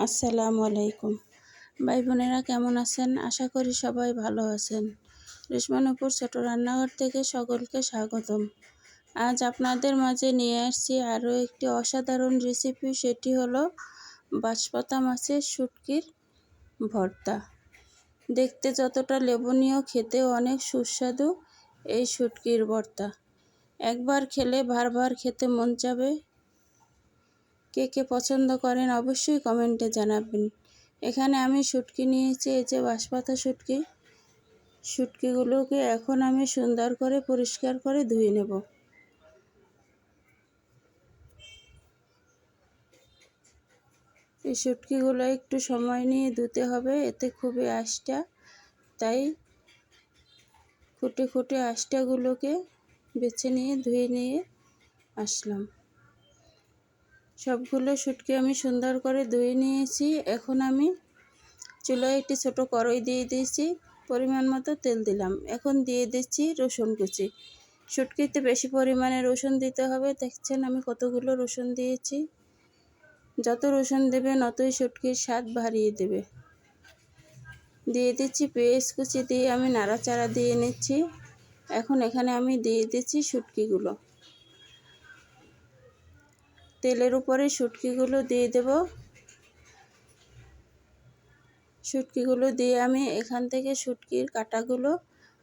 আসসালামু আলাইকুম। ভাই বোনেরা কেমন আছেন? আশা করি সবাই ভালো আছেন। রেশমানুপুর ছোট রান্নাঘর থেকে সকলকে স্বাগতম। আজ আপনাদের মাঝে নিয়ে আসছি আরও একটি অসাধারণ রেসিপি। সেটি হলো বাঁশপাতা মাছের শুটকির ভর্তা। দেখতে যতটা লেবনীয় খেতেও অনেক সুস্বাদু এই শুটকির ভর্তা। একবার খেলে বারবার খেতে মন চাবে কে কে পছন্দ করেন অবশ্যই কমেন্টে জানাবেন। এখানে আমি শুটকি নিয়েছি, এই যে বাঁশপাতা শুটকি। শুটকিগুলোকে এখন আমি সুন্দর করে পরিষ্কার করে ধুয়ে নেব। এই শুটকিগুলো একটু সময় নিয়ে ধুতে হবে, এতে খুবই আঁশটা। তাই খুঁটে খুঁটে আঁশটাগুলোকে বেছে নিয়ে ধুয়ে নিয়ে আসলাম। সবগুলো শুটকি আমি সুন্দর করে ধুয়ে নিয়েছি। এখন আমি চুলায় একটি ছোট কড়াই দিয়ে দিয়েছি। পরিমাণ মতো তেল দিলাম। এখন দিয়ে দিচ্ছি রসুন কুচি। শুটকিতে বেশি পরিমাণে রসুন দিতে হবে। দেখছেন আমি কতগুলো রসুন দিয়েছি। যত রসুন দেবে নতই শুটকির স্বাদ বাড়িয়ে দেবে। দিয়ে দিচ্ছি পেঁয়াজ কুচি দিয়ে আমি নাড়াচাড়া দিয়ে নিচ্ছি। এখন এখানে আমি দিয়ে দিচ্ছি শুটকিগুলো। তেলের উপরে শুটকিগুলো দিয়ে দেব। শুটকিগুলো দিয়ে আমি এখান থেকে শুটকির কাটাগুলো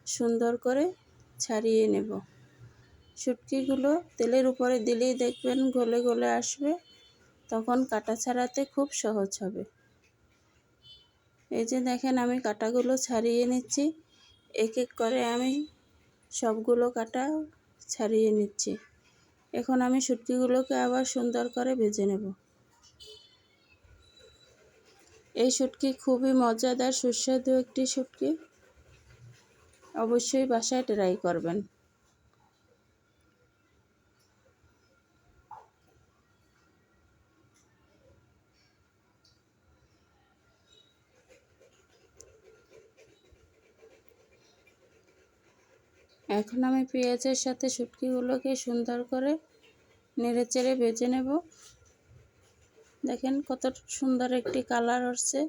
সুন্দর করে ছাড়িয়ে নেব। শুটকিগুলো তেলের উপরে দিলেই দেখবেন গলে গলে আসবে, তখন কাটা ছাড়াতে খুব সহজ হবে। এই যে দেখেন আমি কাটাগুলো ছাড়িয়ে নিচ্ছি, এক এক করে আমি সবগুলো কাটা ছাড়িয়ে নিচ্ছি। এখন আমি শুটকিগুলোকে আবার সুন্দর করে ভেজে নেব। এই শুটকি খুবই মজাদার, সুস্বাদু একটি শুটকি অবশ্যই বাসায় ট্রাই করবেন। এখন আমি পেঁয়াজের সাথে শুটকিগুলোকে সুন্দর করে নেড়ে চেড়ে নেব। দেখেন কত সুন্দর একটি কালার হচ্ছে।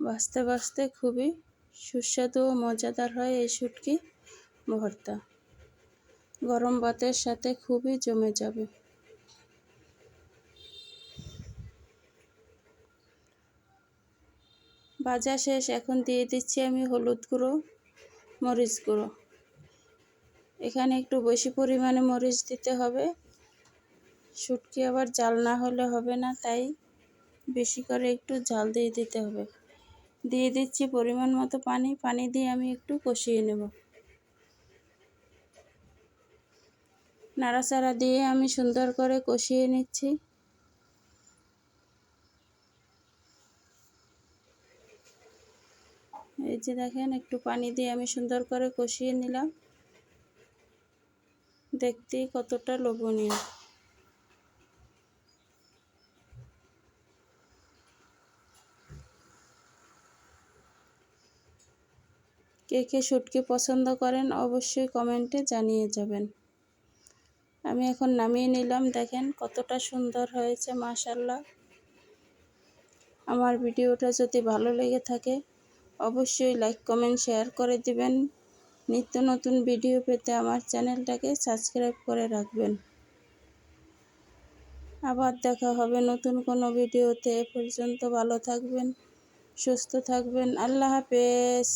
বাঁচতে বাঁচতে খুবই সুস্বাদু ও মজাদার হয় এই শুটকি ভর্তা। গরম ভাতের সাথে খুবই জমে যাবে। ভাজা শেষ, এখন দিয়ে দিচ্ছি আমি হলুদ গুঁড়ো, মরিচ গুঁড়ো। এখানে একটু বেশি পরিমাণে মরিচ দিতে হবে। শুটকি আবার জাল না হলে হবে না, তাই বেশি করে একটু জাল দিয়ে দিতে হবে। দিয়ে দিচ্ছি পরিমাণ মতো পানি পানি দিয়ে আমি একটু কষিয়ে নেব। নাড়াচাড়া দিয়ে আমি সুন্দর করে কষিয়ে নিচ্ছি। এই যে দেখেন, একটু পানি দিয়ে আমি সুন্দর করে কষিয়ে নিলাম। দেখতেই কতটা লোভনীয়। কে কে শুটকি পছন্দ করেন অবশ্যই কমেন্টে জানিয়ে যাবেন। আমি এখন নামিয়ে নিলাম। দেখেন কতটা সুন্দর হয়েছে মাশাল্লাহ আমার ভিডিওটা যদি ভালো লেগে থাকে, অবশ্যই লাইক, কমেন্ট, শেয়ার করে দিবেন। নিত্য নতুন ভিডিও পেতে আমার চ্যানেলটাকে সাবস্ক্রাইব করে রাখবেন। আবার দেখা হবে নতুন কোনো ভিডিওতে। এ পর্যন্ত ভালো থাকবেন, সুস্থ থাকবেন। আল্লাহ হাফেজ।